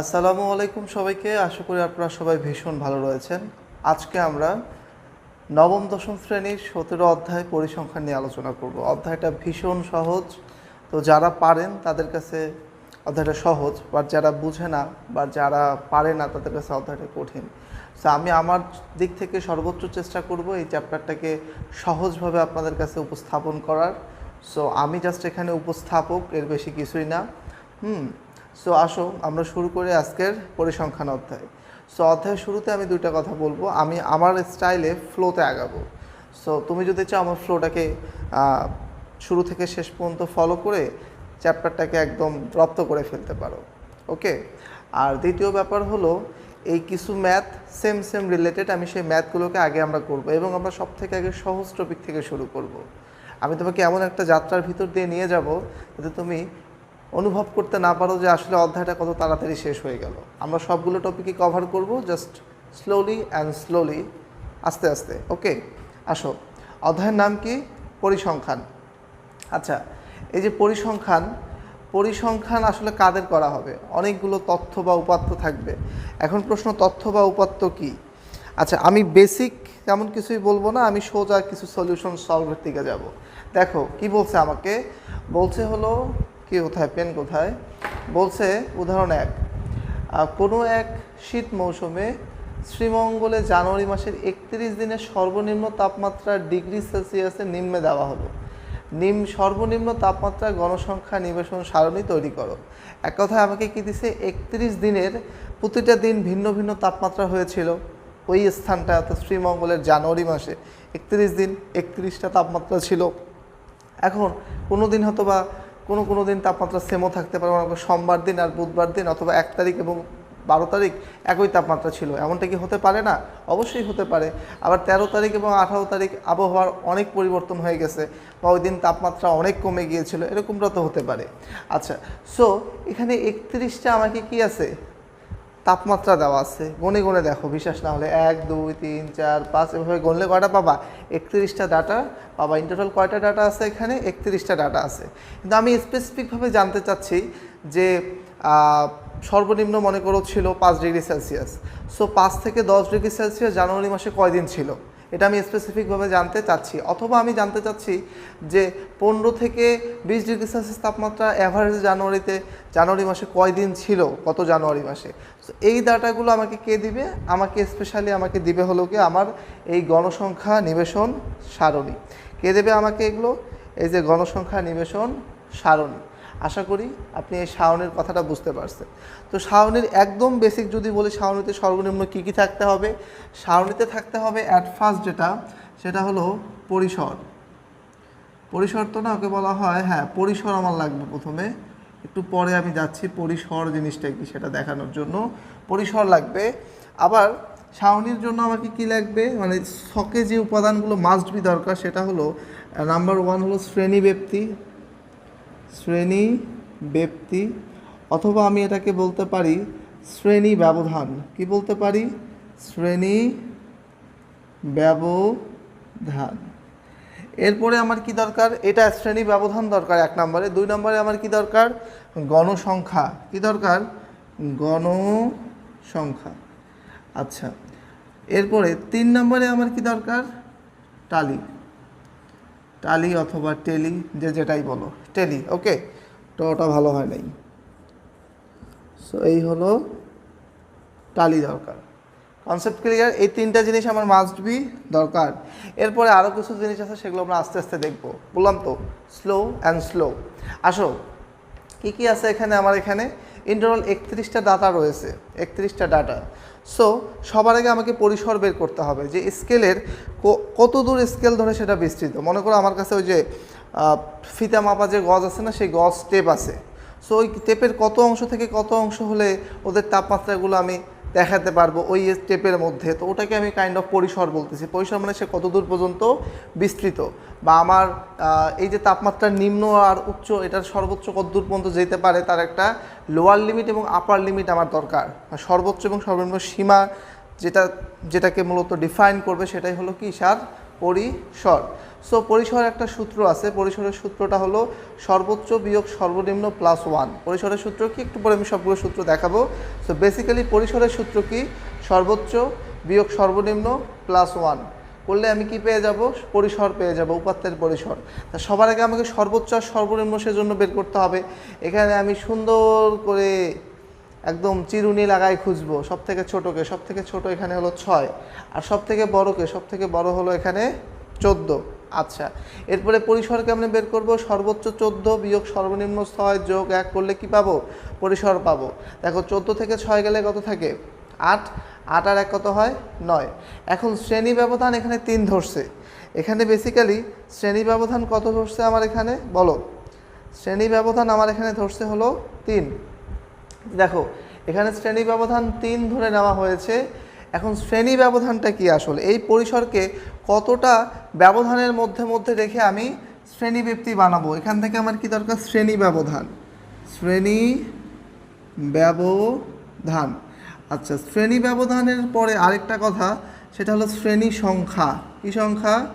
আসসালামু আলাইকুম সবাইকে। আশা করি আপনারা সবাই ভীষণ ভালো রয়েছেন। আজকে আমরা নবম, দশম শ্রেণির সতেরো অধ্যায় পরিসংখ্যান নিয়ে আলোচনা করব। অধ্যায়টা ভীষণ সহজ। তো যারা পারেন তাদের কাছে অধ্যায়টা সহজ বা যারা বুঝে না বা যারা পারে না তাদের কাছে অধ্যায়টা কঠিন। তো আমি আমার দিক থেকে সর্বোচ্চ চেষ্টা করব এই চ্যাপ্টারটাকে সহজভাবে আপনাদের কাছে উপস্থাপন করার। সো আমি জাস্ট এখানে উপস্থাপক, এর বেশি কিছুই না। হুম সো আসো, আমরা শুরু করি আজকের পরিসংখ্যান অধ্যায়। সো অধ্যায়ের শুরুতে আমি দুইটা কথা বলব। আমি আমার স্টাইলে ফ্লোতে আগাবো। সো তুমি যদি চাও আমার ফ্লোটাকে শুরু থেকে শেষ পর্যন্ত ফলো করে চ্যাপ্টারটাকে একদম রপ্ত করে ফেলতে পারো। ওকে আর দ্বিতীয় ব্যাপার হলো, এই কিছু ম্যাথ সেম সেম রিলেটেড আমি সেই ম্যাথগুলোকে আগে আমরা করব এবং আমরা সব থেকে আগে সহজ টপিক থেকে শুরু করব। আমি তোমাকে এমন একটা যাত্রার ভিতর দিয়ে নিয়ে যাব যাতে তুমি অনুভব করতে না পারো যে আসলে অধ্যায়টা কত তাড়াতাড়ি শেষ হয়ে গেল। আমরা সবগুলো টপিকই কভার করব জাস্ট স্লোলি অ্যান্ড স্লোলি আস্তে আস্তে ওকে আসো, অধ্যায়ের নাম কি? পরিসংখ্যান। আচ্ছা এই যে পরিসংখ্যান পরিসংখ্যান আসলে কাদের করা হবে? অনেকগুলো তথ্য বা উপাত্ত থাকবে। এখন প্রশ্ন, তথ্য বা উপাত্ত কি? আচ্ছা আমি বেসিক তেমন কিছুই বলব না, আমি সোজা কিছু সলিউশন সলভের দিকে যাব। দেখো, কি বলছে আমাকে? বলছে হলো কি কোথায়, পেন কোথায়? বলছে, উদাহরণ এক কোনো এক শীত মৌসুমে শ্রীমঙ্গলে জানুয়ারি মাসের একত্রিশ দিনের সর্বনিম্ন তাপমাত্রা ডিগ্রি সেলসিয়াসের নিম্নে দেওয়া হলো। নিম, সর্বনিম্ন তাপমাত্রা গণসংখ্যা নিবেশন সারণী তৈরি করো। এক কথায় আমাকে কি দিছে? একত্রিশ দিনের প্রতিটা দিন ভিন্ন ভিন্ন তাপমাত্রা হয়েছিল। ওই স্থানটা, অর্থাৎ শ্রীমঙ্গলের জানুয়ারি মাসে একত্রিশ দিন একত্রিশটা তাপমাত্রা ছিল। এখন কোনো দিন হয়তো বা কোনো কোনো দিন তাপমাত্রা সেমও থাকতে পারে, মনে সোমবার দিন আর বুধবার দিন অথবা এক তারিখ এবং বারো তারিখ একই তাপমাত্রা ছিল। এমনটা কি হতে পারে না? অবশ্যই হতে পারে। আবার তেরো তারিখ এবং আঠারো তারিখ আবহাওয়ার অনেক পরিবর্তন হয়ে গেছে বা ওই দিন তাপমাত্রা অনেক কমে গিয়েছিল, এরকমটা তো হতে পারে। আচ্ছা সো এখানে একত্রিশটা আমাকে কি আছে? তাপমাত্রা দেওয়া আছে। গনে গনে দেখো, বিশ্বাস না হলে এক, দুই, তিন, চার, পাঁচ, এভাবে গনলে কয়টা পাবা? একত্রিশটা ডাটা পাবা। ইন টোটাল কয়টা ডাটা আছে এখানে? একত্রিশটা ডাটা আছে। কিন্তু আমি স্পেসিফিকভাবে জানতে চাচ্ছি যে সর্বনিম্ন মনে করো ছিল পাঁচ ডিগ্রি সেলসিয়াস। সো পাঁচ থেকে দশ ডিগ্রি সেলসিয়াস জানুয়ারি মাসে কয়দিন ছিল? এটা আমি স্পেসিফিকভাবে জানতে চাচ্ছি। অথবা আমি জানতে চাচ্ছি যে, পনেরো থেকে বিশ ডিগ্রি সেলসিয়াস তাপমাত্রা অ্যাভারেজ জানুয়ারিতে, জানুয়ারি মাসে কয়দিন ছিল? কত জানুয়ারি মাসে? So, এই ডাটাগুলো আমাকে কে দিবে? আমাকে স্পেশালি আমাকে দিবে হলো কি আমার এই গণসংখ্যা নিবেশন সারণী। কে দেবে আমাকে এগুলো? এই যে গণসংখ্যা নিবেশন সারণী। আশা করি আপনি এই সারণীর কথাটা বুঝতে পারছেন। তো সারণীর একদম বেসিক যদি বলি সারণীতে সর্বনিম্ন কী কী থাকতে হবে? সারণীতে থাকতে হবে অ্যাট ফার্স্ট যেটা সেটা হলো পরিসর। পরিসর তো না ওকে বলা হয় হ্যাঁ পরিসর আমার লাগবে প্রথমে। একটু পরে আমি যাচ্ছি পরিসর জিনিসটা কি সেটা দেখানোর জন্য। পরিসর লাগবে। আবার ছাউনির জন্য আমাকে কি লাগবে? মানে শখে যে উপাদানগুলো মাস্ট বি দরকার সেটা হলো নাম্বার ওয়ান হলো শ্রেণি ব্যক্তি। শ্রেণি ব্যক্তি, অথবা আমি এটাকে বলতে পারি শ্রেণি ব্যবধান। কি বলতে পারি? শ্রেণি ব্যবধান। এরপরে আমার কি দরকার? এটা শ্রেণি ব্যবধান দরকার এক নম্বরে। দুই নম্বরে আমার কি দরকার? গণসংখ্যা। কি দরকার? গণসংখ্যা। আচ্ছা এরপরে তিন নম্বরে আমার কি দরকার? টালি। টালি অথবা টেলি, যে যেটাই বলো। টেলি, ওকে? তো ওটা ভালো হয় নাই। সো এই হলো টালি দরকার। কনসেপ্ট ক্লিয়ার এই তিনটা জিনিস আমার মাস্ট বি দরকার। এরপরে আরও কিছু জিনিস আছে, সেগুলো আমরা আস্তে আস্তে দেখব। বললাম তো স্লো অ্যান্ড স্লো আসো, কী কী আছে এখানে, আমার এখানে? ইন্টারনাল একত্রিশটা ডাটা রয়েছে, একত্রিশটা ডাটা সো সবার আগে আমাকে পরিসর বের করতে হবে যে স্কেলের কত দূর স্কেল ধরে সেটা বিস্তৃত। মনে করো আমার কাছে ওই যে ফিতা মাপা যে গজ আছে না, সেই গজ টেপ আছে। সো ওই টেপের কত অংশ থেকে কত অংশ হলে ওদের তাপমাত্রাগুলো আমি দেখাতে পারব ওই স্টেপের মধ্যে। তো ওটাকে আমি কাইন্ড অফ পরিসর বলতেছি। পরিসর মানে সে কত দূর পর্যন্ত বিস্তৃত? বা আমার এই যে তাপমাত্রার নিম্ন আর উচ্চ, এটার সর্বোচ্চ কত দূর পর্যন্ত যেতে পারে তার একটা লোয়ার লিমিট এবং আপার লিমিট আমার দরকার। সর্বোচ্চ এবং সর্বনিম্ন সীমা যেটা, যেটাকে মূলত ডিফাইন করবে সেটাই হলো কি, সার? পরিসর। সো পরিসরের একটা সূত্র আছে। পরিসরের সূত্রটা হলো সর্বোচ্চ বিয়োগ সর্বনিম্ন প্লাস ওয়ান পরিসরের সূত্র কি? একটু পরে আমি সবগুলো সূত্র দেখাবো। সো বেসিক্যালি পরিসরের সূত্র কি? সর্বোচ্চ বিয়োগ সর্বনিম্ন প্লাস ওয়ান করলে আমি কি পেয়ে যাব? পরিসর পেয়ে যাব, উপাত্তের পরিসর। তা সবার আগে আমাকে সর্বোচ্চ আর সর্বনিম্ন সেজন্য বের করতে হবে। এখানে আমি সুন্দর করে একদম চিরুনি লাগাই খুঁজবো। সব থেকে ছোটোকে সব থেকে ছোটো এখানে হলো ছয়। আর সব থেকে বড়কে সব থেকে বড় হলো এখানে চোদ্দ। আচ্ছা এরপরে পরিসর কেমনে বের করব? সর্বোচ্চ চোদ্দ বিয়োগ সর্বনিম্ন ছয় যোগ এক করলে কি পাবো? পরিসর পাবো। দেখো, চোদ্দ থেকে ছয় গেলে কত থাকে? আট। আট আর এক কত হয়? নয়। এখন শ্রেণি ব্যবধান এখানে তিন ধরছে। এখানে বেসিক্যালি শ্রেণি ব্যবধান কত ধরছে আমার এখানে? বলো। শ্রেণি ব্যবধান আমার এখানে ধরছে হলো তিন। দেখো, এখানে শ্রেণি ব্যবধান তিন ধরে নেওয়া হয়েছে। এখন শ্রেণি ব্যবধানটা কি আসলে? এই পরিসরকে কতটা ব্যবধানের মধ্যে মধ্যে রেখে আমি শ্রেণি ব্যক্তি বানাবো? এখান থেকে আমার কি দরকার? শ্রেণি ব্যবধান। শ্রেণি ব্যবধান। আচ্ছা শ্রেণি ব্যবধানের পরে আরেকটা কথা, সেটা হলো শ্রেণি সংখ্যা। কি সংখ্যা?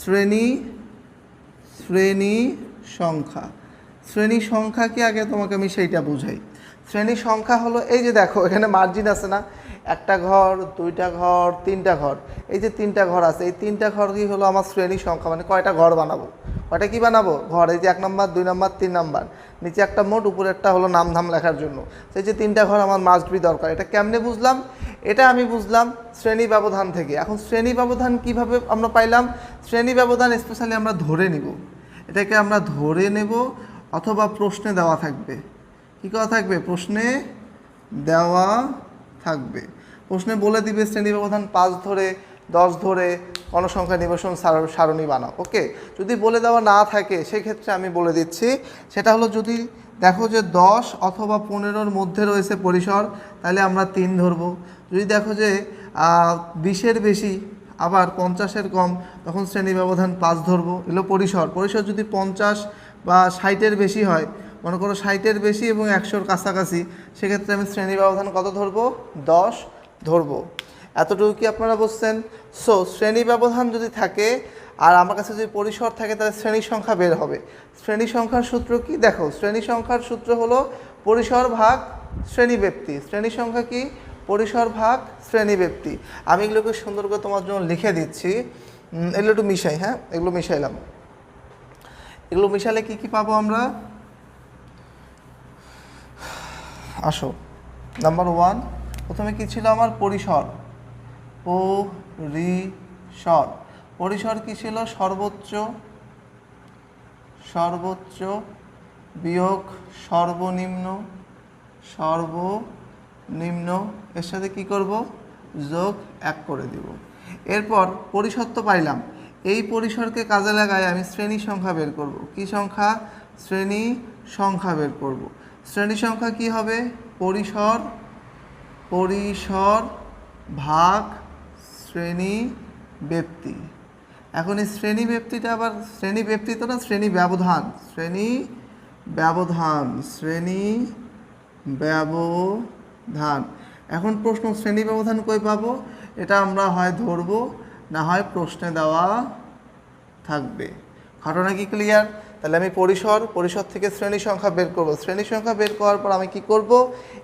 শ্রেণি শ্রেণি সংখ্যা। শ্রেণি সংখ্যা কি? আগে তোমাকে আমি সেইটা বুঝাই। শ্রেণি সংখ্যা হলো, এই যে দেখো, এখানে মার্জিন আছে না? একটা ঘর, দুইটা ঘর, তিনটা ঘর। এই যে তিনটা ঘর আছে, এই তিনটা ঘর কি হলো আমার শ্রেণি সংখ্যা? মানে কয়টা ঘর বানাবো? কয়টা কি বানাবো? ঘর, এই যে এক নম্বর, দুই নম্বর, তিন নম্বর। নিচে একটা মোট, উপরে একটা হলো নাম ধাম লেখার জন্য। সেই যে তিনটা ঘর আমার মাস্ট বি দরকার। এটা কেমনে বুঝলাম? এটা আমি বুঝলাম শ্রেণি ব্যবধান থেকে। এখন শ্রেণি ব্যবধান কীভাবে আমরা পাইলাম? শ্রেণি ব্যবধান স্পেশালি আমরা ধরে নিব। এটাকে আমরা ধরে নেব অথবা প্রশ্নে দেওয়া থাকবে। কী করা থাকবে? প্রশ্নে দেওয়া থাকবে। প্রশ্নে বলে দিবে শ্রেণি ব্যবধান পাঁচ ধরে, দশ ধরে, গণসংখ্যা নিবেশন সার- সারণী বানাও। ওকে? যদি বলে দেওয়া না থাকে, সেক্ষেত্রে আমি বলে দিচ্ছি, সেটা হলো যদি দেখো যে দশ অথবা পনেরোর মধ্যে রয়েছে পরিসর, তাহলে আমরা তিন ধরবো। যদি দেখো যে বিশের বেশি, আবার পঞ্চাশের কম, তখন শ্রেণি ব্যবধান পাঁচ ধরবো। এগুলো পরিসর। পরিসর যদি পঞ্চাশ বা ষাটের বেশি হয় মনে করো ষাটের বেশি এবং একশোর কাছাকাছি, সেক্ষেত্রে আমি শ্রেণি ব্যবধান কত ধরবো? দশ ধরবো। এতটুকু কি আপনারা বুঝছেন? সো শ্রেণি ব্যবধান যদি থাকে, আর আমার কাছে যদি পরিসর থাকে, তাহলে শ্রেণি সংখ্যা বের হবে। শ্রেণি সংখ্যার সূত্র কি? দেখো শ্রেণি সংখ্যার সূত্র হলো পরিসর ভাগ শ্রেণি ব্যক্তি। শ্রেণি সংখ্যা কি? পরিসর ভাগ শ্রেণি ব্যক্তি। আমি এগুলোকে সুন্দর করে তোমার জন্য লিখে দিচ্ছি। এগুলো একটু মিশাই হ্যাঁ? এগুলো মিশাইলাম। এগুলো মিশালে কি কি পাবো আমরা? আসো। নাম্বার ওয়ান প্রথমে কী ছিল আমার পরিসর? পরিসর। পরিসর কী ছিল? সর্বোচ্চ সর্বোচ্চ বিয়োগ সর্বনিম্ন সর্বনিম্ন। এর সাথে কি করব? যোগ এক করে দিব। এরপর পরিসর তো পাইলাম। এই পরিসরকে কাজে লাগায় আমি শ্রেণি সংখ্যা বের করব। কি সংখ্যা? শ্রেণি সংখ্যা বের করব। শ্রেণি সংখ্যা কি হবে? পরিসর পরিসর ভাগ শ্রেণি ব্যক্তি। এখন এই শ্রেণি ব্যক্তিটা আবার, শ্রেণি ব্যক্তি তো না, শ্রেণি ব্যবধান। শ্রেণি ব্যবধান শ্রেণি ব্যবধান। এখন প্রশ্ন, শ্রেণি ব্যবধান কই পাবো? এটা আমরা হয় ধরবো, না হয় প্রশ্নে দেওয়া থাকবে। ঘটনা কি ক্লিয়ার তাহলে আমি পরিসর পরিসর থেকে শ্রেণি সংখ্যা বের করব। শ্রেণি সংখ্যা বের করার পর আমি কি করব?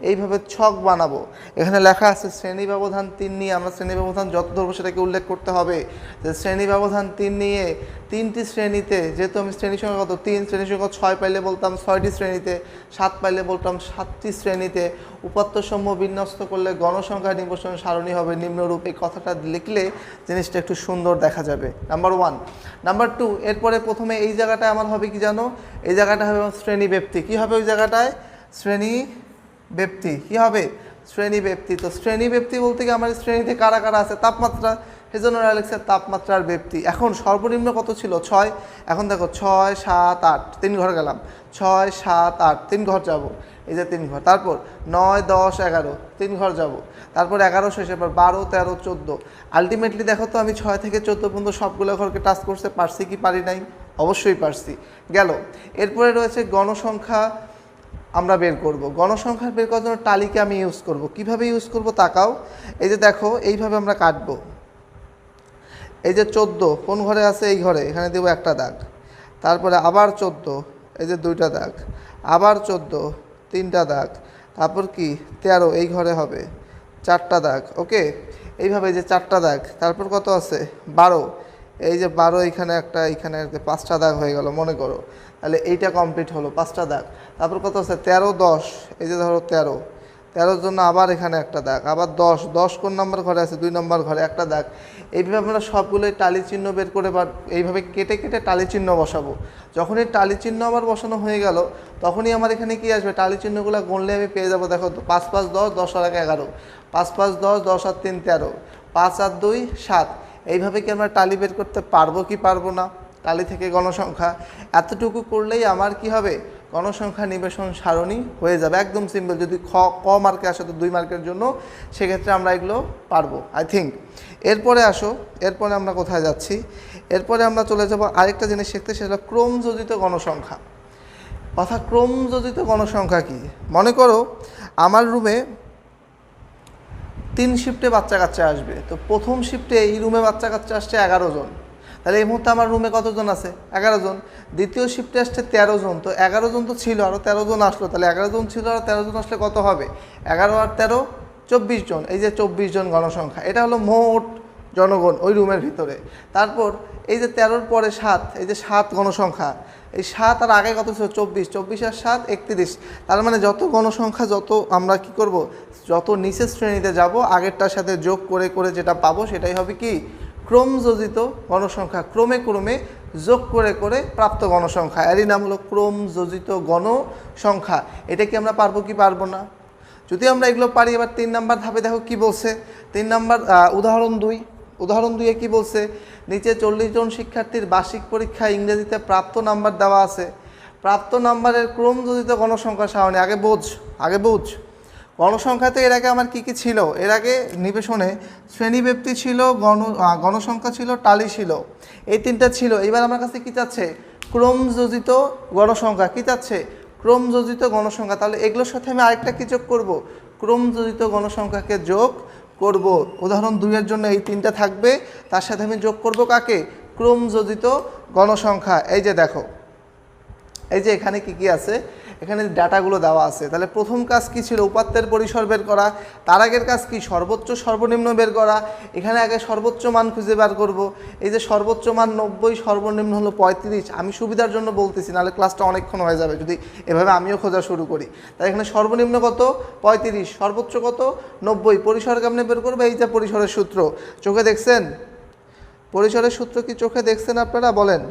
এইভাবে ছক বানাবো। এখানে লেখা আছে, শ্রেণি ব্যবধান তিন নিয়ে আমরা শ্রেণি ব্যবধান যত ধরবো সেটাকে উল্লেখ করতে হবে। যে শ্রেণি ব্যবধান তিন নিয়ে তিনটি শ্রেণীতে, যেহেতু আমি শ্রেণি সংখ্যা কত? তিন, শ্রেণি সংখ্যা ছয় পাইলে বলতাম ছয়টি শ্রেণীতে, সাত পাইলে বলতাম সাতটি শ্রেণীতে। উপাত্তসমূহ বিন্যস্ত করলে গণসংখ্যা নির্বাচন সারণী হবে। নিম্নরূপ এই কথাটা লিখলে জিনিসটা একটু সুন্দর দেখা যাবে। নাম্বার ওয়ান নাম্বার টু এরপরে প্রথমে এই জায়গাটায় আমার হবে কি জানো? এই জায়গাটা হবে শ্রেণি ব্যক্তি। কী হবে ওই জায়গাটায়? শ্রেণি ব্যক্তি। কী হবে? শ্রেণি ব্যক্তি। তো শ্রেণি ব্যক্তি বলতে কি আমার শ্রেণীতে কারা কারা আছে? তাপমাত্রা। সেজন্য লিখছে তাপমাত্রার ব্যক্তি এখন সর্বনিম্ন কত ছিল? ছয়। এখন দেখো, ছয়, সাত, আট। তিন ঘর গেলাম। ছয়, সাত, আট। তিন ঘর যাব। এই যে তিন ঘর। তারপর নয়, দশ, এগারো। তিন ঘর যাব। তারপর এগারো শেষে। এবার বারো, তেরো, চোদ্দ। আলটিমেটলি দেখো তো, আমি ছয় থেকে চোদ্দ পর্যন্ত সবগুলো ঘরকে টাচ করতে পারছি কি পারি নাই? অবশ্যই পারছি। গেল। এরপরে রয়েছে গণসংখ্যা আমরা বের করব। গণসংখ্যা বের করার জন্য টালিকে আমি ইউজ করব। কীভাবে ইউজ করব তাকাও। এই যে দেখো, এইভাবে আমরা কাটবো। এই যে চোদ্দ, কোন ঘরে আছে এই ঘরে? এখানে দেবো একটা দাগ। তারপরে আবার চোদ্দ, এই যে দুইটা দাগ। আবার চোদ্দ, তিনটা দাগ। তারপর কি? তেরো, এই ঘরে হবে। চারটা দাগ, ওকে? এইভাবে এই যে চারটা দাগ, তারপর কত আছে? বারো। এই যে বারো এখানে একটা এখানে একটা পাঁচটা দাগ হয়ে গেল, মনে করো। তাহলে এইটা কমপ্লিট হলো, পাঁচটা দাগ। তারপর কত আছে? তেরো, দশ। এই যে ধরো তেরো। তেরোর জন্য আবার এখানে একটা দাগ। আবার দশ দশ কোন নম্বর ঘরে আছে? দুই নম্বর ঘরে একটা দাগ। এইভাবে আমরা সবগুলোই টালি চিহ্ন বের করে বা এইভাবে কেটে কেটে টালি চিহ্ন বসাবো। যখন এই টালি চিহ্ন আবার বসানো হয়ে গেল, তখনই আমার এখানে কি আসবে? টালি চিহ্নগুলো গণলে আমি পেয়ে যাব, দেখো, পাঁচ পাঁচ, দশ দশ আর এক, এগারো। পাঁচ পাঁচ, দশ দশ আর তিন, তেরো। পাঁচ আর দুই, সাত। এইভাবে কি আমরা টালি বের করতে পারব কি পারব না? টালি থেকে গণসংখ্যা। এতটুকু করলেই আমার কি হবে? গণসংখ্যা নিবেশন সারণী হয়ে যাবে। একদম সিম্পল যদি খ, ক মার্কে আসে তো দুই মার্কের জন্য, সেক্ষেত্রে আমরা এগুলো পারব আই থিঙ্ক এরপরে আসো, এরপরে আমরা কোথায় যাচ্ছি? এরপরে আমরা চলে যাব আরেকটা জিনিস শিখতে, সেটা ক্রমযোজিত গণসংখ্যা। কথা ক্রমযোজিত গণসংখ্যা কি? মনে করো, আমার রুমে তিন শিফটে বাচ্চা কাচ্চা আসবে, তো প্রথম শিফটে এই রুমে বাচ্চা কাচ্চা আসছে এগারো জন। তাহলে এই মুহূর্তে আমার রুমে কতজন আছে? এগারো জন দ্বিতীয় শিফটে আসছে তেরো জন তো এগারো জন তো ছিল আরও তেরো জন আসলো। তাহলে এগারো জন ছিল, আর তেরো জন আসলে কত হবে? এগারো আর তেরো চব্বিশ জন এই যে চব্বিশ জন গণসংখ্যা, এটা হলো মোট জনগণ ওই রুমের ভিতরে। তারপর এই যে তেরোর পরে সাত, এই যে সাত গণসংখ্যা, এই সাত আর আগে কত ছিল? চব্বিশ। চব্বিশ আর সাত, একত্রিশ। তার মানে যত গণসংখ্যা, যত আমরা কি করব? যত নিচের শ্রেণীতে যাব, আগেরটার সাথে যোগ করে করে যেটা পাবো, সেটাই হবে কি? ক্রমযোজিত গণসংখ্যা, ক্রমে ক্রমে যোগ করে করে প্রাপ্ত গণসংখ্যা। এরই নাম হলো ক্রমযোজিত গণসংখ্যা, এটা কি আমরা পারব কি পারব না? যদি আমরা এগুলো পারি, এবার তিন নাম্বার ধাপে দেখো কি বলছে। তিন নাম্বার উদাহরণ দুই। উদাহরণ দুইয়ে কি বলছে? নিচে চল্লিশ জন শিক্ষার্থীর বার্ষিক পরীক্ষা ইংরেজিতে প্রাপ্ত নাম্বার দেওয়া আছে। প্রাপ্ত নাম্বারের ক্রমযোজিত গণসংখ্যা সারণী, আগে বোঝ, আগে বুঝ। গণসংখ্যাতে এর আগে আমার কি কি ছিল? এর আগে নিবেশনে শ্রেণীব্যক্তি ছিল, গণ গণসংখ্যা ছিল, টালি ছিল। এই তিনটা ছিল। এবার আমার কাছে কি চাচ্ছে? ক্রমযোজিত গণসংখ্যা। কি চাচ্ছে? ক্রমযোজিত গণসংখ্যা। তাহলে এগুলোর সাথে আমি আরেকটা কি যোগ করব? ক্রমযোজিত গণসংখ্যাকে যোগ করব। উদাহরণ দুইয়ের জন্য এই তিনটা থাকবে। তার সাথে আমি যোগ করব কাকে? ক্রমযোজিত গণসংখ্যা। এই যে দেখো, এই যে এখানে কি কি আছে? এখানে ডাটাগুলো দেওয়া আছে, তাহলে প্রথম কাজ কী ছিল? উপাত্তের পরিসর বের করা, তার আগের কাজ কি? সর্বোচ্চ, সর্বনিম্ন বের করা, এখানে আগে সর্বোচ্চ মান খুঁজে বার করব। এই যে সর্বোচ্চ মান নব্বই, সর্বনিম্ন হলো পঁয়ত্রিশ, আমি সুবিধার জন্য বলতেছি, নাহলে ক্লাসটা অনেকক্ষণ হয়ে যাবে, যদি এভাবে আমিও খোঁজা শুরু করি। তাই এখানে সর্বনিম্ন কত? পঁয়ত্রিশ, সর্বোচ্চ কত? নব্বই, পরিসর কেমনে বের করবে? এই যে পরিসরের সূত্র, চোখে দেখছেন? পরিসরের সূত্র কি চোখে দেখছেন আপনারা? বলেন।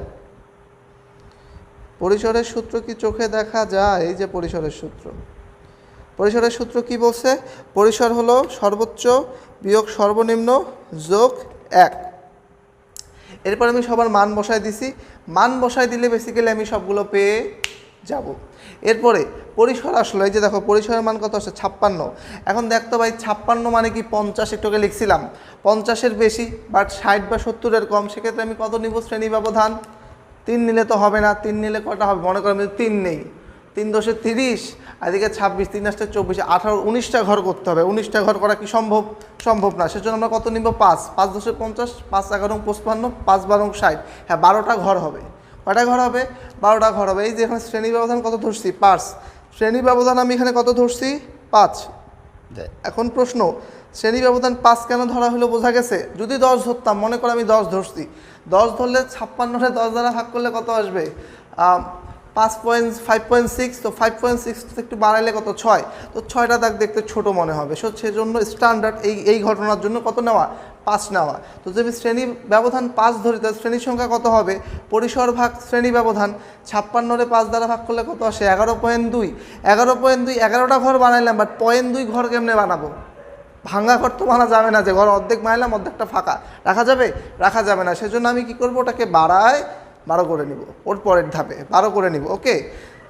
পরিসরের সূত্র কি চোখে দেখা যায়? এই যে পরিসরের সূত্র। পরিসরের সূত্র কি বলছে? পরিসর হলো সর্বোচ্চ বিয়োগ সর্বনিম্ন যোগ এক। এরপর আমি সবার মান বসায় দিছি। মান বসায় দিলে বেসিক্যালি আমি সবগুলো পেয়ে যাব। এরপরে পরিসর আসলো। এই যে দেখো, পরিসরের মান কত আসছে? ছাপ্পান্ন। এখন দেখতো ভাই, ছাপ্পান্ন মানে কি পঞ্চাশ? একটুকে লিখছিলাম। পঞ্চাশের বেশি বাট ষাট বা সত্তরের কম। সেক্ষেত্রে আমি কত নিব? শ্রেণি ব্যবধান। তিন নিলে তো হবে না তিন নিলে কটা হবে? মনে করেন তিন নেই। তিন দশে তিরিশ এদিকে ছাব্বিশ তিন আসতে চব্বিশ আঠারো উনিশটা ঘর করতে হবে। উনিশটা ঘর করা কি সম্ভব? সম্ভব না। সেজন্য আমরা কত নিব? পাঁচ। পাঁচ দশে পঞ্চাশ পাঁচ এগারো পঁচপান্ন পাঁচ বারো ষাট। হ্যাঁ বারোটা ঘর হবে। কটা ঘর হবে? বারোটা ঘর হবে। এই যে এখানে শ্রেণি ব্যবধান কত ধরছি? পাঁচ। শ্রেণি ব্যবধান আমি এখানে কত ধরছি? পাঁচ। এখন প্রশ্ন শ্রেণি ব্যবধান পাঁচ কেন ধরা হলো বোঝা গেছে? যদি দশ ধরতাম মনে করো আমি দশ ধরছি। দশ ধরলে ছাপ্পান্নটা, দশ দ্বারা ভাগ করলে কত আসবে? পাঁচ পয়েন্ট ফাইভ পয়েন্ট সিক্স তো ফাইভ পয়েন্ট সিক্স একটু বাড়াইলে কত? ছয়। তো ছয়টা দাগ দেখতে ছোট মনে হবে। সো সেজন্য স্ট্যান্ডার্ড এই এই ঘটনার জন্য কত নেওয়া? পাঁচ নেওয়া। তো যদি শ্রেণি ব্যবধান পাঁচ ধরি, তাহলে শ্রেণির সংখ্যা কত হবে? পরিসর ভাগ শ্রেণি ব্যবধান, ছাপ্পান্নরে পাঁচ দ্বারা ভাগ করলে কত আসে? এগারো পয়েন্ট দুই। এগারো পয়েন্ট দুই, এগারোটা ঘর বানাইলাম বাট পয়েন্ট দুই ঘর কেমনে বানাবো? ভাঙা ঘর তো মানা যাবে না, যে ঘর অর্ধেক বানাইলাম অর্ধেকটা ফাঁকা। রাখা যাবে? রাখা যাবে না। সেজন্য আমি কি করব? ওটাকে বাড়ায় বারো করে নিব। ওর পরের ধাপে বারো করে নিব। ওকে?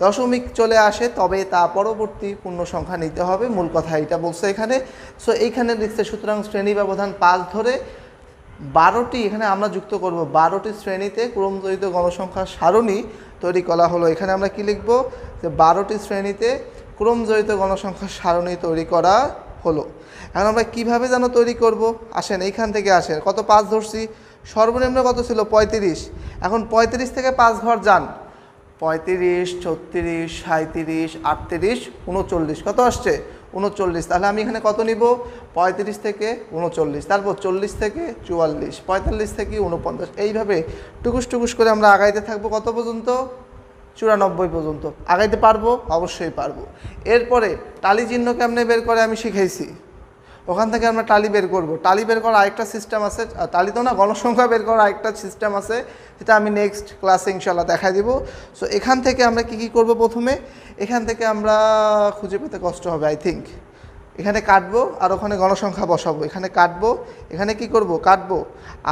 দশমিক চলে আসে, তবে তা পরবর্তী পূর্ণ সংখ্যা নিতে হবে। মূল কথা এটা বলছে এখানে। সো এইখানে লিখছে, সুতরাং শ্রেণি ব্যবধান পাঁচ ধরে বারোটি, এখানে আমরা যুক্ত করব, বারোটি শ্রেণীতে ক্রমজড়িত গণসংখ্যা সারণী তৈরি করা হলো। এখানে আমরা কি লিখব? যে বারোটি শ্রেণীতে ক্রমজড়িত গণসংখ্যা সারণী তৈরি করা হলো। এখন আমরা কীভাবে যেন তৈরি করব? আসেন, এইখান থেকে আসেন। কত পাঁচ ধরছি? সর্বনিম্ন কত ছিল? পঁয়ত্রিশ। এখন পঁয়ত্রিশ থেকে পাঁচ ঘর যান। পঁয়ত্রিশ, ছত্রিশ সাঁত্রিশ আটত্রিশ, উনচল্লিশ। কত আসছে? উনচল্লিশ। তাহলে আমি এখানে কত নিব? পঁয়ত্রিশ থেকে উনচল্লিশ। তারপর চল্লিশ থেকে চুয়াল্লিশ। পঁয়তাল্লিশ থেকে উনপঞ্চাশ। এইভাবে টুকুস টুকুস করে আমরা আগাইতে থাকব কত পর্যন্ত? চুরানব্বই পর্যন্ত। আগাইতে পারব? অবশ্যই পারব। এরপরে টালি চিহ্ন কেমনে বের করে আমি শিখেছি ওখান থেকে আমরা টালি বের করব। টালি বের করার আরেকটা সিস্টেম আছে। টালি তো না গণসংখ্যা বের করার আরেকটা সিস্টেম আছে সেটা আমি নেক্সট ক্লাসে ইনশাল্লাহ দেখাই দিব। সো এখান থেকে আমরা কি কি করব প্রথমে? এখান থেকে আমরা খুঁজে পেতে কষ্ট হবে আই থিঙ্ক এখানে কাটবো আর ওখানে গণসংখ্যা বসাবো। এখানে কাটবো, এখানে কি করব? কাটবো।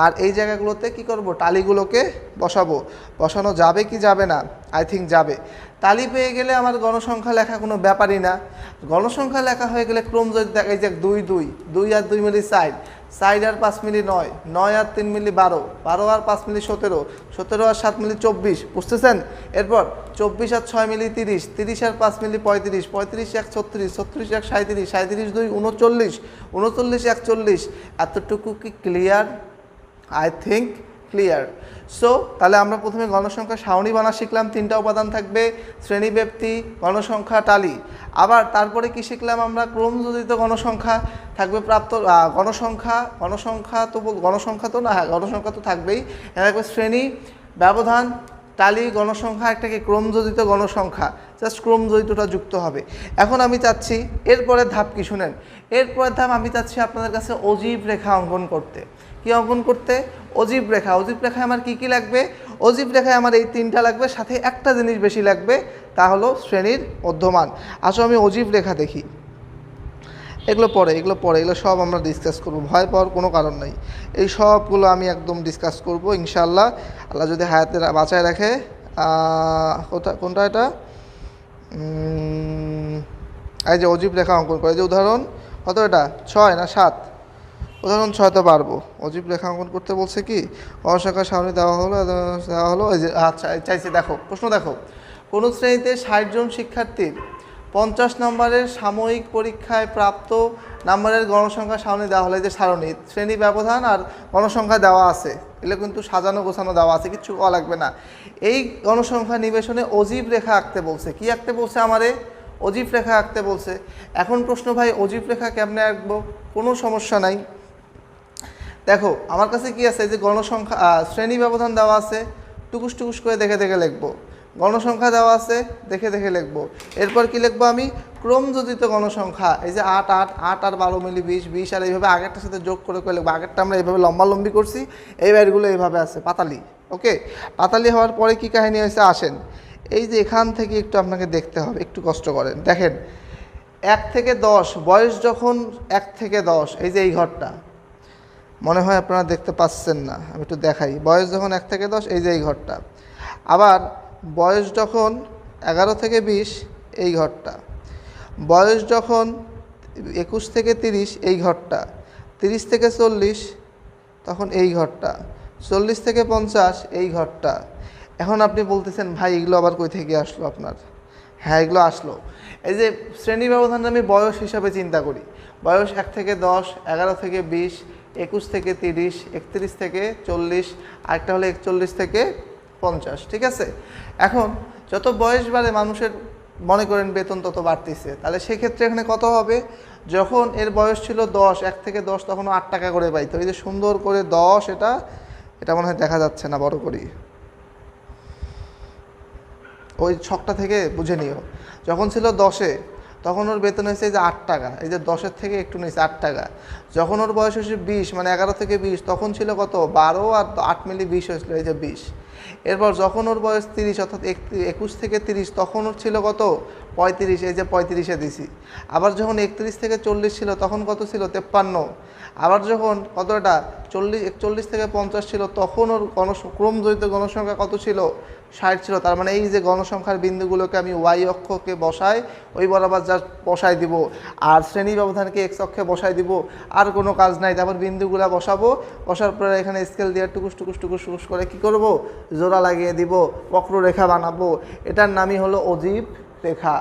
আর এই জায়গাগুলোতে কি করব? টালিগুলোকে বসাবো। বসানো যাবে কি যাবে না? আই থিঙ্ক যাবে। তালি পেয়ে গেলে আমার গণসংখ্যা লেখা কোনো ব্যাপারই না। গণসংখ্যা লেখা হয়ে গেলে ক্রম যদি দেখা যাক দুই দুই। দুই আর দুই মিলি সাইড সাইড আর পাঁচ মিলি নয় নয় আর তিন মিলি বারো বারো আর পাঁচ মিলি সতেরো সতেরো আর সাত মিলি চব্বিশ, বুঝতেছেন? এরপর চব্বিশ আর ছয় মিলি তিরিশ তিরিশ আর পাঁচ মিলি পঁয়ত্রিশ পঁয়ত্রিশ এক ছত্রিশ ছত্রিশ এক সাঁত্রিশ সাঁত্রিশ দুই উনচল্লিশ উনচল্লিশ একচল্লিশ। এতটুকু কি clear I think clear so তাহলে আমরা প্রথমে গণসংখ্যা সারণী বানা শিখলাম, তিনটা উপাদান থাকবে শ্রেণীব্যাপ্তি গণসংখ্যা টালি আবার তারপরে কি শিখলাম আমরা? ক্রমযোজিত গণসংখ্যা থাকবে প্রাপ্ত গণসংখ্যা গণসংখ্যা তো গণসংখ্যা তো না হ্যাঁ গণসংখ্যা তো থাকবেই। থাকবে শ্রেণি, ব্যবধান টালি গণসংখ্যা একটা কি ক্রমযোজিত গণসংখ্যা জাস্ট ক্রমযোজিতটা যুক্ত হবে। এখন আমি চাচ্ছি, এরপরের ধাপ কি শুনেন? এরপরের ধাপ আমি চাচ্ছি আপনাদের কাছে অজীব রেখা অঙ্কন করতে। কি অঙ্কন করতে? অজীব রেখা। অজীব রেখায় আমার কি কি লাগবে? অজীব রেখায় আমার এই তিনটা লাগবে, সাথে একটা জিনিস বেশি লাগবে, তা হলো শ্রেণির মধ্যমান আসো আমি অজীব রেখা দেখি। এগুলো পরে এগুলো পরে, এগুলো সব আমরা ডিসকাস করব। ভয় পাওয়ার কোনো কারণ নাই। এই সবগুলো আমি একদম ডিসকাস করব ইনশাল্লাহ আল্লাহ যদি হায়াতে রা- বাঁচায় রাখে কোথা, কোনটা এটা? এই যে অজীব রেখা অঙ্কন করে যে উদাহরণ, কত এটা? ছয় না সাত? উদাহরণ ছয় তো পারব অজীব রেখা অঙ্কন করতে বলছে কি, অশাখা সামনে দেওয়া হলো দেওয়া হলো। এই যে আচ্ছা চাইছি, দেখো, প্রশ্ন দেখো। কোনো শ্রেণীতে ষাট জন শিক্ষার্থীর পঞ্চাশ নম্বরের সাময়িক পরীক্ষায় প্রাপ্ত নাম্বারের গণসংখ্যা সামনে দেওয়া হলো? এই যে সারণী, শ্রেণি ব্যবধান আর গণসংখ্যা দেওয়া আছে। এগুলো কিন্তু সাজানো, গোছানো দেওয়া আছে কিছু করা লাগবে না। এই গণসংখ্যা নিবেশনে অজীব রেখা আঁকতে বলছে। কি আঁকতে বলছে আমারে? অজীব রেখা আঁকতে বলছে। এখন প্রশ্ন, ভাই, অজীব রেখা কেমনে আঁকবো? কোনো সমস্যা নাই। দেখো, আমার কাছে কি আছে? যে গণসংখ্যা শ্রেণি ব্যবধান দেওয়া আছে, টুকুস টুকুস করে দেখে দেখে লিখব। গণসংখ্যা দেওয়া আছে, দেখে দেখে লিখব। এরপর কি লিখব আমি? ক্রমযোজিত গণসংখ্যা, এই যে আট আট আট আর বারো মিলি বিশ বিশ আর এইভাবে আগেরটার সাথে যোগ করে করে লিখব। আগেরটা আমরা এইভাবে লম্বা লম্বি করছি, এই বাইরগুলো এইভাবে আছে, পাতালি, ওকে? পাতালি হওয়ার পরে কি কাহিনী হয়েছে? আসেন। এই যে এখান থেকে একটু আপনাকে দেখতে হবে, একটু কষ্ট করেন। দেখেন, এক থেকে দশ, বয়স যখন এক থেকে দশ, এই যে এই ঘরটা মনে হয় আপনারা দেখতে পাচ্ছেন না, আমি একটু দেখাই। বয়স যখন এক থেকে দশ, এই যে এই ঘরটা। আবার বয়স যখন এগারো থেকে বিশ, এই ঘরটা। বয়স যখন একুশ থেকে তিরিশ, এই ঘরটা। তিরিশ থেকে চল্লিশ, তখন এই ঘরটা। চল্লিশ থেকে পঞ্চাশ, এই ঘরটা। এখন আপনি বলতেছেন, ভাই, এগুলো আবার কই থেকে আসলো আপনার? হ্যাঁ এগুলো আসলো। এই যে শ্রেণি ব্যবধান আমি বয়স হিসাবে চিন্তা করি। বয়স এক থেকে দশ, এগারো থেকে বিশ একুশ থেকে তিরিশ, একত্রিশ থেকে চল্লিশ, আরেকটা হলো একচল্লিশ থেকে পঞ্চাশ, ঠিক আছে? এখন যত বয়স বাড়ে মানুষের মনে করেন বেতন তত বাড়তেছে। তাহলে সেক্ষেত্রে এখানে কত হবে? যখন এর বয়স ছিল দশ, এক থেকে দশ তখন আট টাকা করে পাইতো। এই যে সুন্দর করে দশ, এটা এটা মনে হয় দেখা যাচ্ছে না, বড় করি। ওই ছকটা থেকে বুঝে নিও। যখন ছিল দশে তখন ওর বেতন হয়েছে এই যে আট টাকা, এই যে দশের থেকে একটু নিয়েছে আট টাকা। যখন ওর বয়স হয়েছে বিশ মানে এগারো থেকে বিশ, তখন ছিল কত? বারো আর আট মিলি বিশ হয়েছিল, এই যে বিশ। এরপর যখন ওর বয়স তিরিশ, অর্থাৎ একুশ থেকে তিরিশ, তখন ওর ছিল কত? পঁয়ত্রিশ, এই যে পঁয়ত্রিশে দিছি। আবার যখন একত্রিশ থেকে চল্লিশ ছিল, তখন কত ছিল? তেপ্পান্ন। আবার যখন কতটা? চল্লিশ, একচল্লিশ থেকে পঞ্চাশ ছিল, তখন ওর গণস ক্রমজড়িত গণসংখ্যা কত ছিল? ষাট ছিল, তার মানে এই যে গণসংখ্যার বিন্দুগুলোকে আমি ওয়াই অক্ষকে বসাই, ওই বরাবর যা বসাই দিব। আর শ্রেণি ব্যবধানকে এক্স অক্ষে বসাই দিব, আর কোনো কাজ নাই, তারপর বিন্দুগুলা বসাবো। বসার পরে এখানে স্কেল দিয়ে টুকুস টুকুস টুকুস টুকুস করে কি করব? জোড়া লাগিয়ে দিব, বক্ররেখা বানাবো। এটার নামই হলো অজীব রেখা।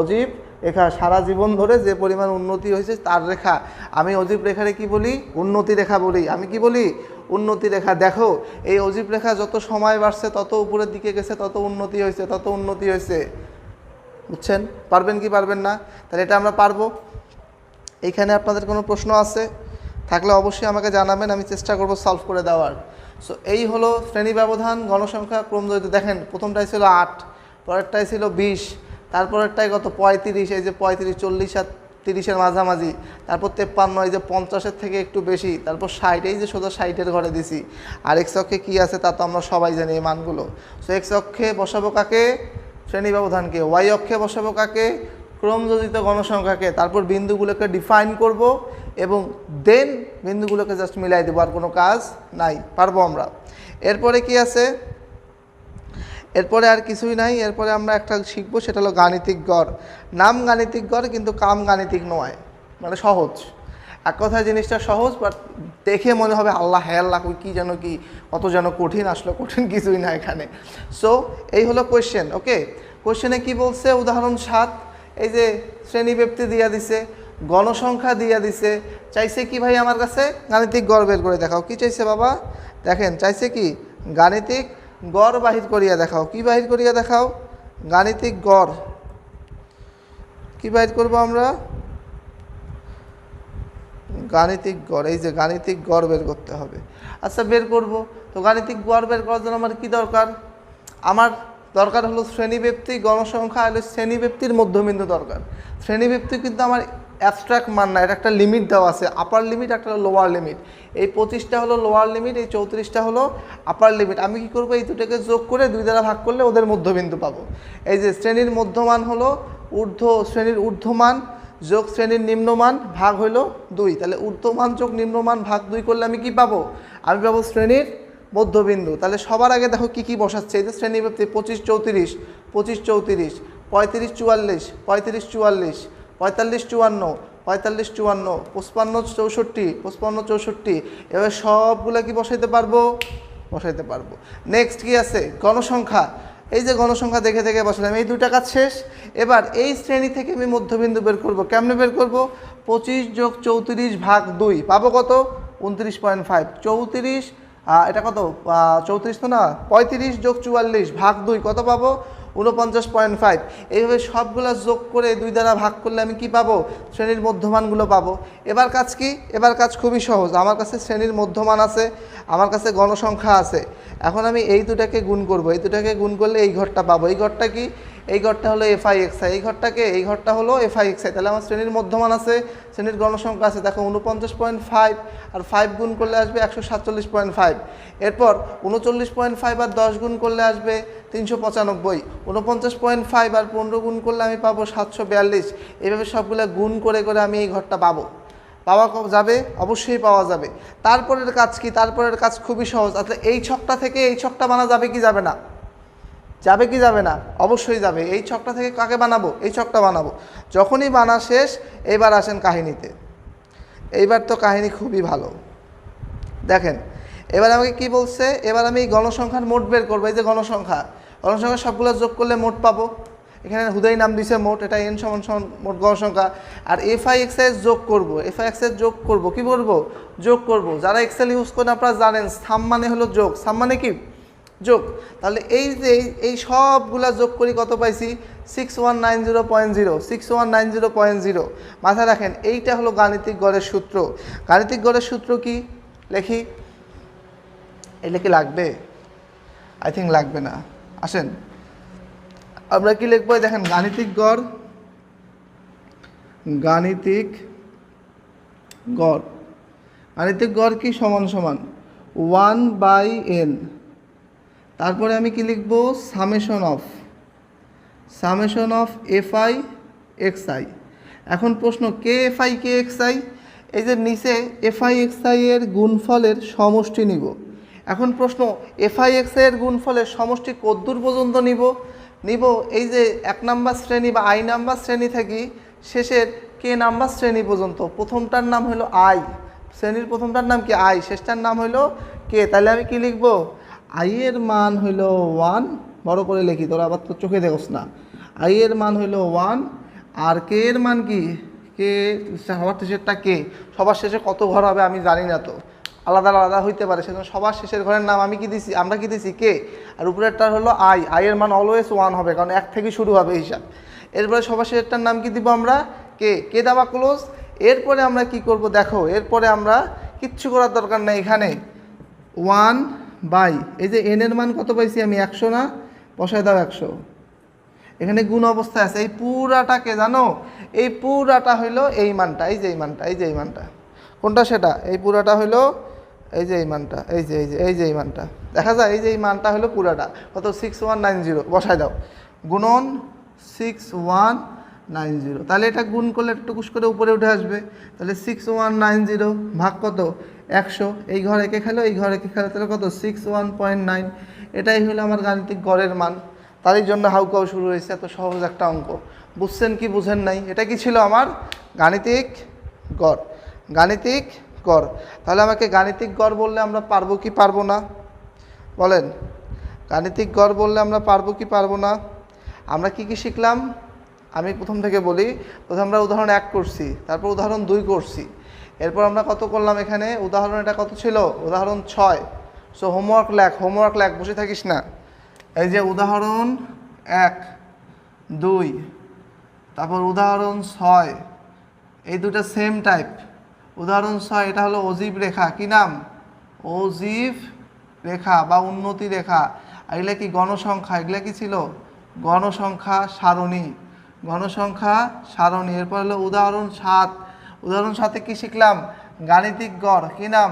অজীব রেখা, সারা জীবন ধরে যে পরিমাণ উন্নতি হয়েছে তার রেখা। আমি অজীব রেখারে কি বলি? উন্নতি রেখা বলি। আমি কি বলি? উন্নতি রেখা। দেখো, এই অজীব রেখা যত সময় বাড়ছে, তত উপরের দিকে গেছে, তত উন্নতি হয়েছে, তত উন্নতি হয়েছে। বুঝছেন? পারবেন কি পারবেন না? তাহলে এটা আমরা পারব। এইখানে আপনাদের কোনো প্রশ্ন আছে? থাকলে অবশ্যই আমাকে জানাবেন, আমি চেষ্টা করব সলভ করে দেওয়ার। সো এই হলো শ্রেণি ব্যবধান, গণসংখ্যা ক্রমজয়িত দেখেন, প্রথমটাই ছিল আট, পরেরটাই ছিল বিশ তারপরেরটাই কত? পঁয়ত্রিশ, এই যে পঁয়ত্রিশ, চল্লিশ আর তিরিশের মাঝামাঝি। তারপর তেপ্পান্ন, এই যে পঞ্চাশের থেকে একটু বেশি। তারপর ষাট, এই যে সোজা ষাটের ঘরে দিছি। আর এক্স অক্ষে কী আছে তা তো আমরা সবাই জানি এই মানগুলো। সো এক্স অক্ষে বসাবো কাকে? শ্রেণি ব্যবধানকে ওয়াই অক্ষে বসাবো কাকে? ক্রমযোজিত গণসংখ্যাকে। তারপর বিন্দুগুলোকে ডিফাইন করব এবং দেন বিন্দুগুলোকে জাস্ট মিলাই দেবো। আর কোনো কাজ নাই। পারব আমরা। এরপরে কি আছে? এরপরে আর কিছুই নাই, এরপরে আমরা একটা শিখব, সেটা হলো গাণিতিক গড়। নাম গাণিতিক গড় কিন্তু কাম গাণিতিক নয় মানে সহজ। এক কথায় জিনিসটা সহজ বাট দেখে মনে হবে, আল্লাহ হ্যাঁ আল্লাহ কী যেন কি কত যেন কঠিন, আসলে কঠিন কিছুই না এখানে। সো এই হলো কোয়েশ্চেন ওকে কোয়েশ্চেনে কি বলছে? উদাহরণ সাত, এই যে শ্রেণি ব্যক্তি দিয়া দিছে, গণসংখ্যা দিয়া দিছে, চাইছে কি ভাই আমার কাছে? গাণিতিক গড় বের করে দেখাও। কি চাইছে বাবা? দেখেন, চাইছে কি? গাণিতিক গড় বাহির করিয়া দেখাও। কি বাহির করিয়া দেখাও? গাণিতিক গড়। কি বাহির করব আমরা? গাণিতিক গড়। এই যে গাণিতিক গড় বের করতে হবে। আচ্ছা বের করব। তো গাণিতিক গড় বের করার জন্য আমার কি দরকার? আমার দরকার হলো শ্রেণীব্যক্তি গণসংখ্যা হলো শ্রেণীব্যক্তির মধ্যবিন্দু দরকার। শ্রেণীব্যক্তি কিন্তু আমার অ্যাবস্ট্রাক্ট মান না এটা একটা লিমিট দেওয়া আছে আপার লিমিট একটা লোয়ার লিমিট এই পঁচিশটা হলো লোয়ার লিমিট এই চৌত্রিশটা হলো আপার লিমিট আমি কি করব? এই দুটোকে যোগ করে দুই দ্বারা ভাগ করলে ওদের মধ্যবিন্দু পাবো। এই যে শ্রেণির মধ্যমান হলো ঊর্ধ্ব, শ্রেণির ঊর্ধ্বমান যোগ শ্রেণির নিম্নমান ভাগ হইল দুই। তাহলে ঊর্ধ্বমান যোগ নিম্নমান ভাগ দুই করলে আমি কি পাবো? আমি পাবো শ্রেণির মধ্যবিন্দু। তাহলে সবার আগে দেখো কি কি বসাচ্ছে। এই যে শ্রেণীব্যাপ্তি পঁচিশ চৌত্রিশ পঁচিশ চৌত্রিশ, পঁয়ত্রিশ চুয়াল্লিশ পঁয়ত্রিশ চুয়াল্লিশ পঁয়তাল্লিশ চুয়ান্ন পঁয়তাল্লিশ চুয়ান্ন, পঁচপান্ন চৌষট্টি পঁচপান্ন চৌষট্টি, এবার সবগুলো কি বসাইতে পারব? বসাইতে পারব। নেক্সট কি আছে? গণসংখ্যা। এই যে গণসংখ্যা দেখে দেখে বসালাম, এই দুইটা কাজ শেষ। এবার এই শ্রেণি থেকে আমি মধ্যবিন্দু বের করব। কেমনে বের করব? পঁচিশ যোগ চৌত্রিশ ভাগ দুই, পাবো কত? উনত্রিশ পয়েন্ট ফাইভ। চৌত্রিশ এটা কত? চৌত্রিশ তো না? পঁয়ত্রিশ যোগ চুয়াল্লিশ ভাগ দুই, কত পাবো? উনপঞ্চাশ পয়েন্ট ফাইভ এইভাবে সবগুলো যোগ করে দুই দ্বারা ভাগ করলে আমি কি পাবো? শ্রেণির মধ্যমানগুলো পাবো। এবার কাজ কি? এবার কাজ খুবই সহজ। আমার কাছে শ্রেণির মধ্যমান আছে, আমার কাছে গণসংখ্যা আছে। এখন আমি এই দুটাকে গুণ করব। এই দুটাকে গুণ করলে এই ঘরটা পাবো। এই ঘরটা কি? এই ঘরটা হলো এফ আই এক্স আই এই ঘরটাকে এই ঘরটা হলো এফ আই এক্স আই তাহলে আমার শ্রেণির মধ্যমান আছে, শ্রেণির গণসংখ্যা আছে, দেখো উনপঞ্চাশ পয়েন্ট ফাইভ আর ফাইভ গুণ করলে আসবে একশো সাতচল্লিশ পয়েন্ট ফাইভ এরপর উনচল্লিশ পয়েন্ট ফাইভ আর দশ গুণ করলে আসবে তিনশো পঁচানব্বই। উনপঞ্চাশ পয়েন্ট ফাইভ আর পনেরো গুণ করলে আমি পাবো সাতশো বিয়াল্লিশ। এইভাবে সবগুলো গুণ করে করে আমি এই ঘরটা পাবো। পাওয়া যাবে? অবশ্যই পাওয়া যাবে। তারপরের কাজ কি? তারপরের কাজ খুবই সহজ। আসলে এই ছকটা থেকে এই ছকটা বানা যাবে কি যাবে না? যাবে কি যাবে না? অবশ্যই যাবে। এই ছকটা থেকে কাকে বানাবো? এই ছকটা বানাবো। যখনই বানা শেষ, এবার আসেন কাহিনীতে। এইবার তো কাহিনী খুবই ভালো। দেখেন, এবার আমাকে কি বলছে? এবার আমি গণসংখ্যার মোট বের করব। এই যে গণসংখ্যা গণসংখ্যা সবগুলো যোগ করলে মোট পাবো। এখানে হুদাই নাম দিছে মোট, এটা এন সমান সমান মোট গণসংখ্যা। আর এফ আই এক্সাইজ যোগ করব। এফ আই এক্সাইজ যোগ করব। কি করব? যোগ করব। যারা এক্সেল ইউজ করেন আপনারা জানেন সাম মানে হলো যোগ। সাম মানে কি? যোগ। তাহলে এই যে, এই- সবগুলা যোগ করি কত পাইছি? Six one nine zero point zero six one nine zero point zero মাথায় রাখেন, এইটা হলো গাণিতিক গড়ের সূত্র। গাণিতিক গড়ের সূত্র কি? লেখি। এটা কি লাগবে? আই থিঙ্ক লাগবে না। আসেন। আমরা কি লিখব? দেখেন, গাণিতিক গড় গাণিতিক গড়। গাণিতিক গড় কি? সমান সমান। ওয়ান বাই এন তারপরে আমি কি লিখব? Summation of. Summation of F I X I এখন প্রশ্ন, কে F I K x I এই যে নিচে এফ আই এক্স আই এর গুণফলের সমষ্টি নিব। এখন প্রশ্ন এফ আই এক্স আই এর গুণফলের সমষ্টি কদ্দূর পর্যন্ত নিব? নিব এই যে এক নাম্বার শ্রেণি বা আই নাম্বার শ্রেণি থেকে শেষের কে নাম্বার শ্রেণি পর্যন্ত। প্রথমটার নাম হলো আই। শ্রেণির প্রথমটার নাম কি? আই। শেষটার নাম হলো কে। তাহলে আমি কি লিখব? আই এর মান হইল ওয়ান, বড় করে লিখি, তোরা আবার তো চোখে দেখোস না। আই এর মান হইল ওয়ান, আর কে এর মান কি? কে, সবার শেষেরটা কে? সবার শেষে কত ঘর হবে আমি জানি না তো। আলাদা আলাদা হইতে পারে, সেজন্য সবার শেষের ঘরের নাম আমি কি দিছি? আমরা কি দিছি? কে? আর উপরেরটা হলো আই। আই এর মান অলওয়েজ ওয়ান হবে, কারণ এক থেকে শুরু হবে হিসাব। এরপরে সবার শেষেরটার নাম কি দিব আমরা? কে? কে দেওয়া ক্লোজ এরপরে আমরা কি করব? দেখো, এরপরে আমরা কিচ্ছু করার দরকার নেই এখানে। One by. এই যে এন এর মান কত পাইছি আমি? একশো না? বসায় দাও একশো। এখানে গুণ অবস্থায় আছে। এই পুরাটাকে জানো? এই পুরাটা হইল এই মানটা, এই যে এই মানটা, এই যে এই মানটা। কোনটা? সেটা। এই পুরাটা হইল এই যে এই মানটা, এই যে এই যে এই যে এই মানটা। দেখা যায়, এই যে এই মানটা হলো পুরাটা। কত? সিক্স ওয়ান নাইন জিরো বসায় দাও। গুণন সিক্স ওয়ান নাইন জিরো তাহলে এটা গুণ করলে একটু কুস করে উপরে উঠে আসবে। তাহলে সিক্স ওয়ান নাইন জিরো ভাগ কত? একশো। এই ঘর একে খেলো? এই ঘর একে খেলো? তাহলে কত? সিক্স ওয়ান পয়েন্ট নাইন এটাই হলো আমার গাণিতিক গড়ের মান। তারই জন্য হাউকাও শুরু হয়েছে এত সহজ একটা অঙ্ক। বুঝছেন কি বুঝেন নাই? এটা কি ছিল আমার? গাণিতিক গড়। গাণিতিক গড়। তাহলে আমাকে গাণিতিক গড় বললে আমরা পারব কি পারব না? বলেন। গাণিতিক গড় বললে আমরা পারব কি পারব না? আমরা কি কি শিখলাম? আমি প্রথম থেকে বলি। প্রথমে আমরা উদাহরণ এক করছি, তারপর উদাহরণ দুই করছি। এরপর আমরা কত করলাম এখানে? উদাহরণ এটা কত ছিল? উদাহরণ ছয়। সো হোমওয়ার্ক লেখ হোমওয়ার্ক লেখ, বসে থাকিস না। এই যে উদাহরণ এক, দুই, তারপর উদাহরণ ছয়। এই দুটো সেম টাইপ উদাহরণ ছয়, এটা হলো অজীব রেখা। কি নাম? অজীব রেখা বা উন্নতি রেখা। এগুলা কি গণসংখ্যা? এগুলা কি ছিল? গণসংখ্যা সারণী। গণসংখ্যা সারণী। এরপর হলো উদাহরণ সাত। উদাহরণ সাথে কি শিখলাম? গাণিতিক গড়। কি নাম?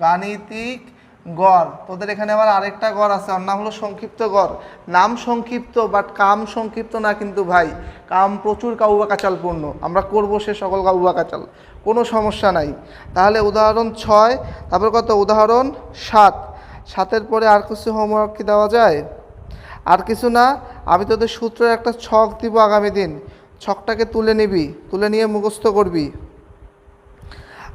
গাণিতিক গড়। তোদের এখানে আবার আরেকটা গড় আছে, ওর নাম হলো সংক্ষিপ্ত গড়। নাম সংক্ষিপ্ত বাট কাম সংক্ষিপ্ত না কিন্তু ভাই। কাম প্রচুর কাউবা কাচালপূর্ণ আমরা করব সে সকল কাউবা কাচাল কোনো সমস্যা নাই। তাহলে উদাহরণ ছয়, তারপর কত? উদাহরণ সাত। সাতের পরে আর কিছু হোমওয়ার্ক কি দেওয়া যায়? আর কিছু না? আমি তোদের সূত্রের একটা ছক দিব আগামী দিন। ছকটাকে তুলে নিবি। তুলে নিয়ে মুখস্থ করবি।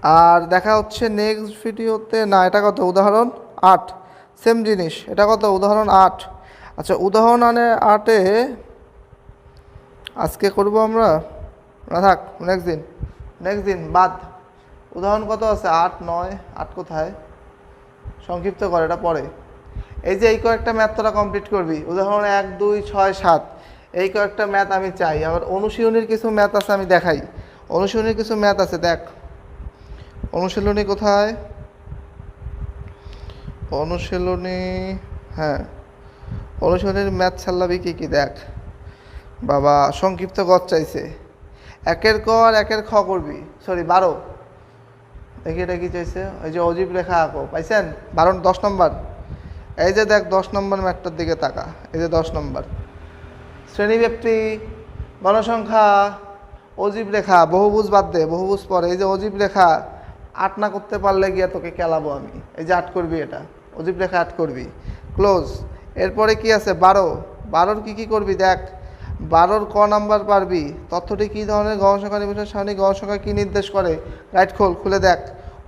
আর দেখা হচ্ছে নেক্সট ভিডিওতে না, এটা কত? উদাহরণ আট। সেম জিনিস, এটা কত? উদাহরণ আট। আচ্ছা উদাহরণ আনে আটে আজকে করব আমরা? না, থাক নেক্সট দিন। নেক্সট দিন, বাদ। উদাহরণ কত আছে? আট, নয়, আট কোথায়? সংক্ষিপ্ত কর, এটা পরে। এই যে এই কয়েকটা ম্যাথ তোরা কমপ্লিট করবি। উদাহরণ এক, দুই, ছয়, সাত। এই কয়েকটা ম্যাথ আমি চাই। আবার অনুশীলনীর কিছু ম্যাথ আছে, আমি দেখাই। অনুশীলনীর কিছু ম্যাথ আছে, দেখ। অনুশীলনী কোথায়? অনুশীলনী হ্যাঁ। অনুশীলনীর ম্যাথ ছাড়লাবি কী কী? দেখ। বাবা, সংক্ষিপ্ত গদ চাইছে। একের ক আর একের খ করবি। সরি বারো। দেখি এটা কি চাইছে? ওই যে অজীব রেখা আঁকো। পাইছেন? বারো দশ নম্বর। এই যে দেখ, দশ নম্বর ম্যাটটার দিকে তাকা। এই যে দশ নম্বর। শ্রেণীব্যাপ্তি গণসংখ্যা অজীব রেখা। বহুভুজ বাদ দে, বহুভুজ পরে। এই যে অজীব রেখা। আট না করতে পারলে গিয়ে তোকে কেলাবো আমি। এই যে আট করবি এটা। অজীব রেখা আট করবি। ক্লোজ এরপরে কি আছে? বারো। বারোর কি কি করবি? দেখ, বারোর ক নাম্বার পারবি। তথ্যটি কী ধরনের গণসংখ্যা নিবেশন সারণী গণসংখ্যা কী নির্দেশ করে? গাইড খোল, খুলে দেখ।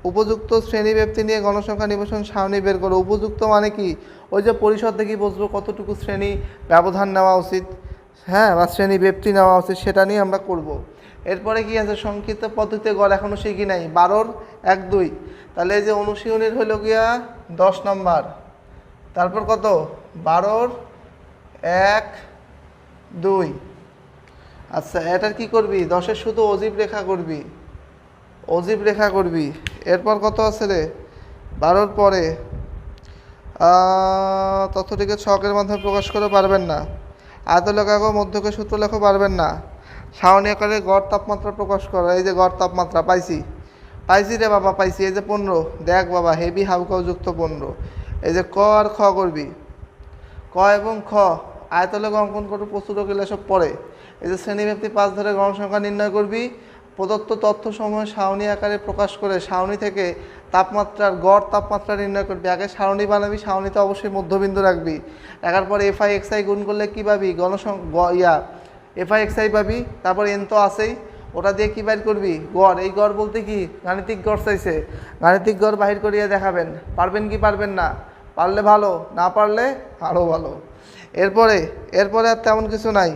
উপযুক্ত শ্রেণি ব্যক্তি নিয়ে গণসংখ্যা নিবেশন সারণী বের করো। উপযুক্ত মানে কি? ওই যে পরিষদ দেখি বুঝব কতটুকু শ্রেণি ব্যবধান নেওয়া উচিত? হ্যাঁ বা শ্রেণি ব্যক্তি নেওয়া উচিত, সেটা নিয়ে আমরা করব। এরপরে কি আছে? সংক্ষিপ্ত পদ্ধতিতে গড় এখনও শিখি নাই। বারোর এক দুই। তাহলে এই যে অনুশীলনীর হলো গিয়া দশ নম্বর। তারপর কত? বারোর এক দুই। আচ্ছা এটার কি করবি? দশের শুধু অজীব রেখা করবি। অজীব রেখা করবি। এরপর কত আছে রে? বারোর পরে তথ্যটিকে ছকের মাধ্যমে প্রকাশ করে পারবেন না। আয়ত লেখাকো মধ্যকে সূত্র লেখো পারবেন না। সারণী আকারে গড় তাপমাত্রা প্রকাশ করো, এই যে গড় তাপমাত্রা পাইছি। পাইছি রে বাবা, পাইছি, এই যে পনেরো। দেখ বাবা, হেভি হাউকাও যুক্ত পনেরো। এই যে ক আর খ করবি? ক এবং খ আয়তলেখ অঙ্কন করে প্রস্তুত করলে সব পড়ে এই যে শ্রেণীব্যাপ্তি পাঁচ ধরে গণসংখ্যা নির্ণয় করবি, প্রদত্ত তথ্য সমূহ সারণী আকারে প্রকাশ করে সারণী থেকে তাপমাত্রার গড় তাপমাত্রা নির্ণয় করবি। আগে সারণী বানাবি সারণীতে অবশ্যই মধ্যবিন্দু রাখবি। রাখার পরে এফআই এক্সআই গুণ করলে কী পাবি? গণসং ইয়া এফআই এক্সআই পাবি, তারপর এন তো আসেই ওটা দিয়ে কী বাইর করবি? গড়। এই গড় বলতে কি? গাণিতিক গড় চাইছে। গাণিতিক গড় বাহির করিয়া দেখাবেন। পারবেন কি পারবেন না? পারলে ভালো, না পারলে আরও ভালো। এরপরে এরপরে আর তেমন কিছু নাই।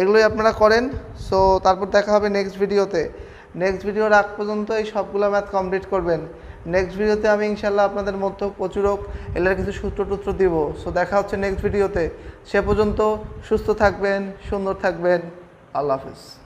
এগুলোই আপনারা করেন। সো তারপর দেখা হবে নেক্সট ভিডিওতে নেক্সট ভিডিওর আগ পর্যন্ত এই সবগুলো ম্যাথ কমপ্লিট করবেন। নেক্সট ভিডিওতে আমি ইনশাল্লাহ আপনাদের মধ্যে প্রচুরক এলার কিছু সূত্র টুত্র দিব। সো দেখা হচ্ছে নেক্সট ভিডিওতে সে পর্যন্ত সুস্থ থাকবেন, সুন্দর থাকবেন। আল্লাহ হাফিজ।